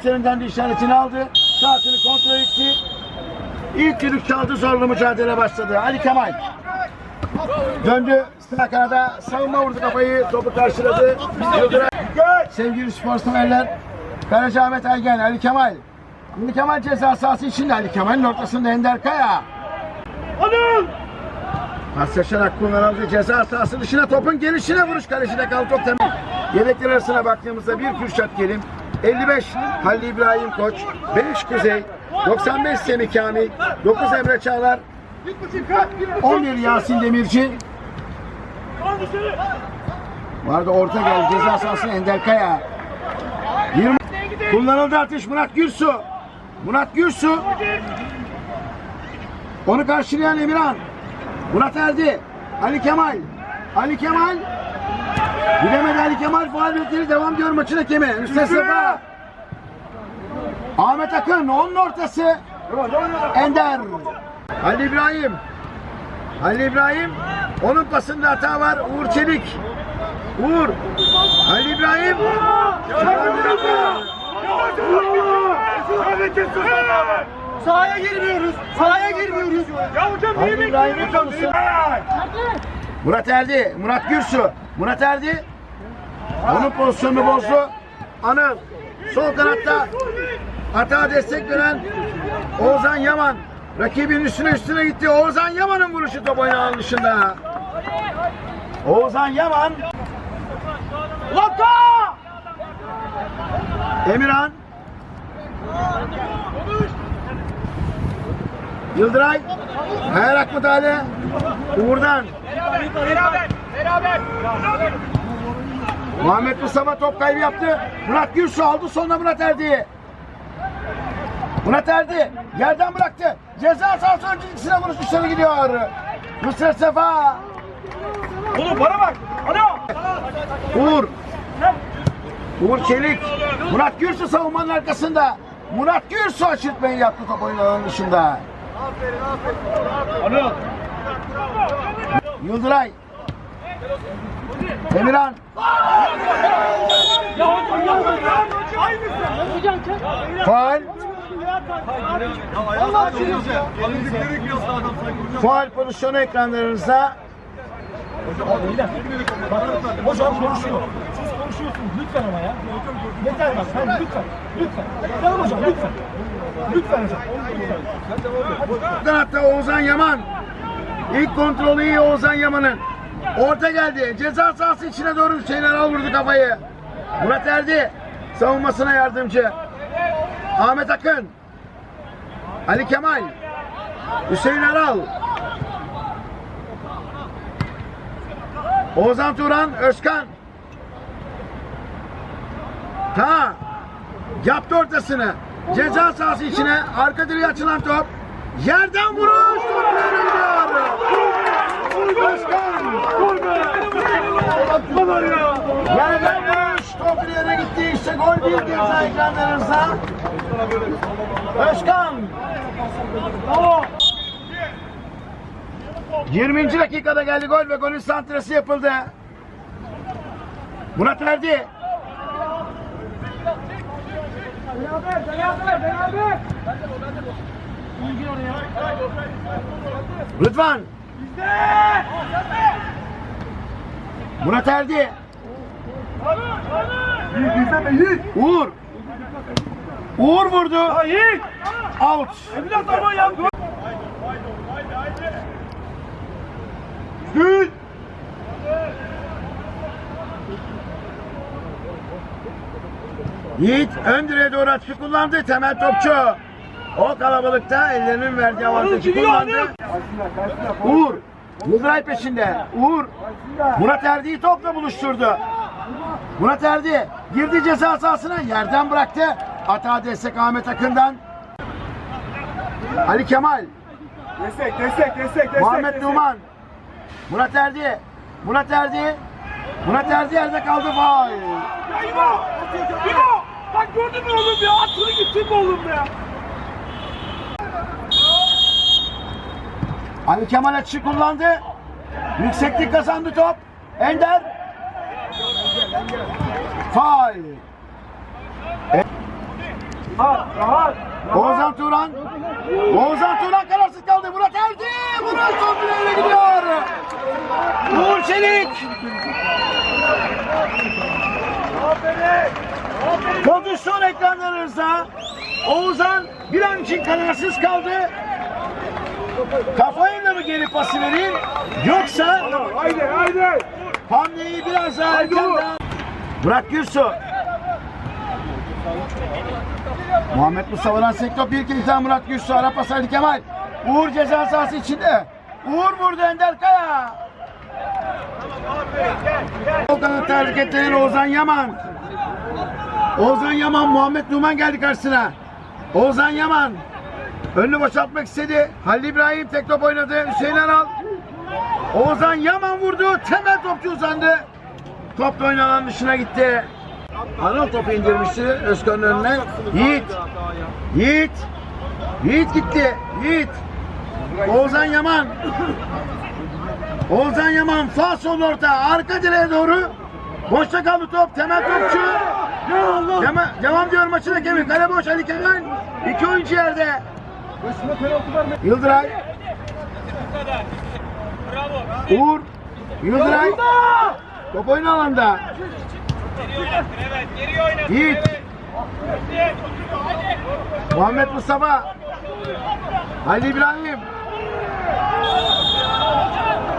Komiserinden de işaretini aldı. Saatini kontrol etti. İlk düdük çaldı zorlu mücadele başladı. Ali Kemal. Döndü. Sağ kanada savunma vurdu kafayı. Topu karşıladı. Sevgili spor severler. Karaca Ahmet Ergen, Ali Kemal. Ali Kemal ceza sahası içinde Ali Kemal'in ortasında Ender Kaya. Paslaşarak kullanıldı ceza sahası dışına topun gelişine vuruş kalecide kaldı. Yedekler arasına baktığımızda bir Kürşat Kerim, 55 Halil İbrahim Koç, 5 Kuzey, 95 Semih Kamil, 9 Emre Çağlar, 11 Yasin Demirci. Vardı orta geldi ceza sahasına Ender Kaya. 20 kullanıldı atış Murat Gürsu. Murat Gürsu. Onu karşılayan Emirhan. Murat Erdi. Ali Kemal. Ali Kemal. Gidemedi Ali Kemal faal bekleri devam diyor maçın hakemi. Üste sefa. Ahmet Akın onun ortası. Ender. Ali İbrahim. Ali İbrahim. Onun pasında hata var. Uğur Çelik. Uğur. Ali İbrahim. Sahaya girmiyoruz. Sahaya girmiyoruz. Ya hocam İbrahim'in konusu. Murat Erdi. Murat Gürsu. Murat Erdi. Onun pozisyonunu bozdu. Anıl. Sol kanatta hata destek veren Oğuzhan Yaman. Rakibin üstüne üstüne gitti. Oğuzhan Yaman'ın vuruşu top oynağının dışında. Oğuzhan Yaman. Lokta! Emirhan. Yıldıray. Kayarak müdahale. Uğur'dan. Beraber. Beraber. Muhammed Mustafa top kaybı yaptı. Murat Gürsu aldı sonra Murat Erdi. Murat Erdi yerden bıraktı. Ceza sahası öncüsüne vuruş dışarı gidiyor. Nusret Sefa. Oğlum bana bak. Alo. Uğur. Uğur Çelik. Murat Gürsu savunmanın arkasında. Murat Gürsu aşırtmayı yaptı top oyun alanının dışında. Alo. Yıldıray. Emirhan. Ya Aynısı. Hocam Faal. Faal pozisyonu ekranlarınızda. Hocam konuşuyor. Siz konuşuyorsunuz lütfen ama ya. Yeter bak sen lütfen. Lütfen. Tamam hocam lütfen. Lütfen hocam. Kanatta Oğuzhan Yaman. İlk kontrolü iyi Oğuzhan Yaman'ın. Orta geldi. Ceza sahası içine doğru Hüseyin Aral vurdu kafayı. Murat Erdi savunmasına yardımcı. Ahmet Akın. Ali Kemal. Hüseyin Aral. Oğuzhan Turan, Özkan. Ta yaptı ortasını. Ceza sahası içine arka direğe açılan top. Yerden vuruş. Top yere gidiyor. Özkan. Atmalar ya. Yerden vuruş. Top bir yere gitti. İşte gol bir ceza ekranlarınızda. Özkan. Bravo. 20. dakikada geldi gol ve golün santrası yapıldı. Murat Erdi. Beraber, beraber, beraber. Rıdvan. Murat Erdi. Yiğit bizde mi Yiğit? Uğur. Uğur vurdu. Ha Yiğit. Out. Evlat ama ya. Yiğit. Yiğit ön direğe doğru atışı kullandı. Temel topçu. O kalabalıkta ellerinin verdiği avantajı kullandı. Uğur. Yıldıray peşinde. Uğur. Murat Erdi'yi topla buluşturdu. Murat Erdi girdi ceza sahasına yerden bıraktı. Hata destek Ahmet Akın'dan. Ali Kemal. Destek, destek, destek, destek. Muhammed destek. Numan. Murat Erdi. Murat Erdi. Murat Erdi yerde kaldı. Vay. Ya İbo! İbo! Bak gördün mü oğlum ya? Atını gittin mi oğlum ya? Ali Kemal açışı kullandı. Yükseklik kazandı top. Ender. Rahat. Oğuzhan Turan. Oğuzhan Turan kararsız kaldı. Murat Erdi. Murat top direğine gidiyor. Uğur Çelik. Pozisyon ekranlarınızda Oğuzhan bir an için kararsız kaldı. Geri pası verir. Yoksa Haydi, haydi. hamleyi biraz daha erkenden Burak Gürsu. Muhammed Mustafa'dan sektör bir kez daha Murat Gürsu ara pas Ali Kemal. Uğur ceza sahası içinde. Uğur vurdu Ender Kaya. O kanat hareketleri Ozan Yaman. Ozan Yaman Muhammed Numan geldi karşısına. Ozan Yaman Önünü boşaltmak istedi. Halil İbrahim tek top oynadı. Hüseyin Aral. Ozan Yaman vurdu. Temel topçu uzandı. Top da oynanan dışına gitti. Anıl topu indirmişti Özkan'ın önüne. Yiğit. Yiğit. Yiğit gitti. Yiğit. Oğuzhan Yaman. Oğuzhan Yaman sağ sol orta arka direğe doğru. Boşta kaldı top. Temel topçu. Devam, devam diyor maçın hakemi. Kale boş Ali Kemal. İki oyuncu yerde. Üstüne penaltı verme. Yıldıray. Uğur. Yıldıray. Top oyun alanda. Yiğit. Muhammed Mustafa. Ali İbrahim.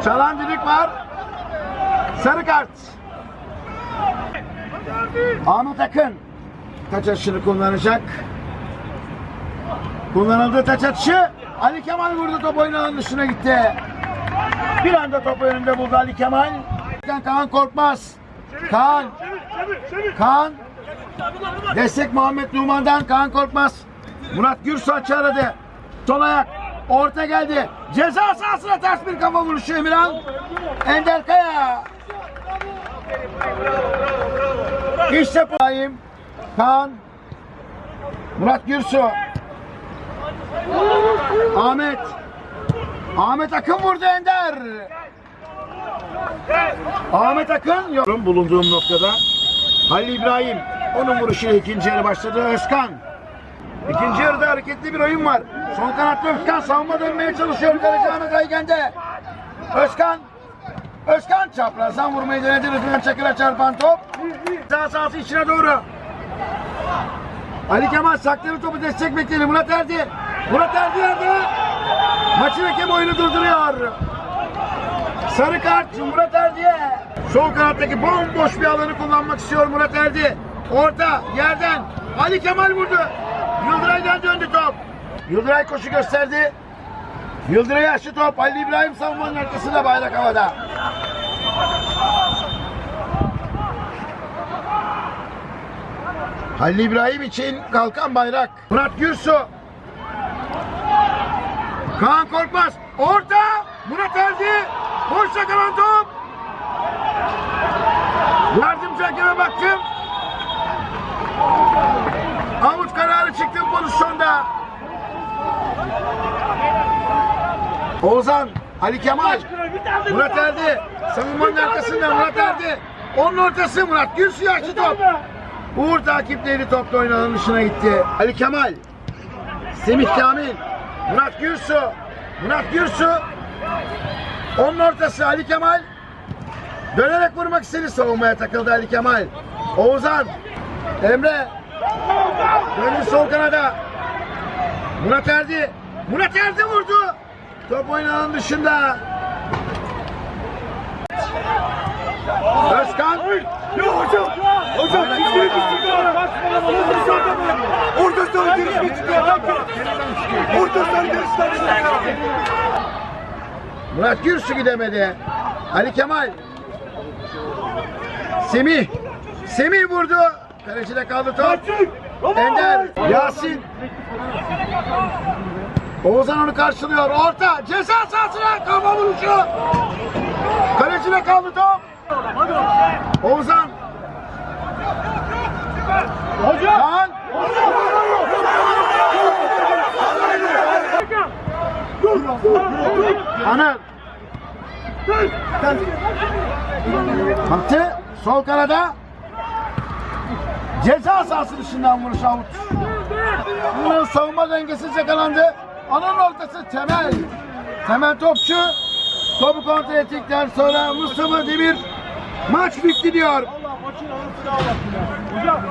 Çalan dilik var. Sarı kart. Ahmet Akın. Taç atışını kullanacak. Kullanıldı taç atışı. Ali Kemal vurdu top oyunun dışına gitti. Bir anda top önünde buldu Ali Kemal. Kaan Korkmaz. Kaan. Kaan. Destek Muhammed Numan'dan Kaan Korkmaz. Murat Gürsu açı aradı. Ayak. Orta geldi. Ceza sahasına ters bir kafa vuruşu Emirhan. Ender Kaya. İşte bu. Kaan. Murat Gürsu. Ahmet. Ahmet Akın vurdu Ender. Ahmet Akın yok. Bulunduğum noktada Halil İbrahim. Onun vuruşuyla ikinci yarı başladı. Özkan. İkinci yarıda hareketli bir oyun var. Son kanatta Özkan savunma dönmeye çalışıyor. Kaleci Ahmet Aygen'de. Özkan. Özkan çaprazdan vurmayı denedi. Rıdvan Çakır'a çarpan top. Sağ sahası içine doğru. Ali Kemal sakladı topu destek bekledi. Murat Erdi. Murat Erdi yerde. Maçın hakemi oyunu durduruyor. Sarı kart Murat Erdi'ye. Sol kanattaki bomboş bir alanı kullanmak istiyor Murat Erdi. Orta yerden Ali Kemal vurdu. Yıldıray'dan döndü top. Yıldıray koşu gösterdi. Yıldıray açtı top. Ali İbrahim savunmanın arkasında bayrak havada. Halil İbrahim için kalkan bayrak. Murat Gürsu. Kaan Korkmaz. Orta. Murat Erdi. Boşta kalan top. Yardımcı hakeme baktım. Avut kararı çıktı pozisyonda. Oğuzhan, Ali Kemal, Murat Erdi. Savunmanın arkasında Murat Erdi. Onun ortası Murat Gürsu açtı top. Uğur takipleri topla oynanan dışına gitti. Ali Kemal, Semih Kamil, Murat Gürsu, Murat Gürsu. Onun ortası Ali Kemal. Dönerek vurmak istedi savunmaya takıldı Ali Kemal. Oğuzhan, Emre, döndü sol kanada. Murat Erdi, Murat Erdi vurdu. Top oynanan dışında. Özkan, Ya hocam. Hocam kimliği düşürdü. Orada sonra görüşme çıkıyor. Orada sonra görüşme çıkıyor. Murat Gürsu gidemedi. Ali Kemal. Semih. Semih vurdu. Kalecide kaldı top. Ender. Yasin. Oğuzhan onu karşılıyor. Orta. Ceza sahasına kafa vuruşu. Kalecide kaldı top. Oğuzhan. Hocam. Kaan. Anıl. Baktı. Sol kanada. Ceza sahası dışından vuruş avut. Bunun savunma dengesiz yakalandı. Alanın ortası Temel. Temel topçu. Topu kontrol ettikten sonra Mustafa Demir maç bitti diyor. Valla maçın anasını ağlattın ya. Hocam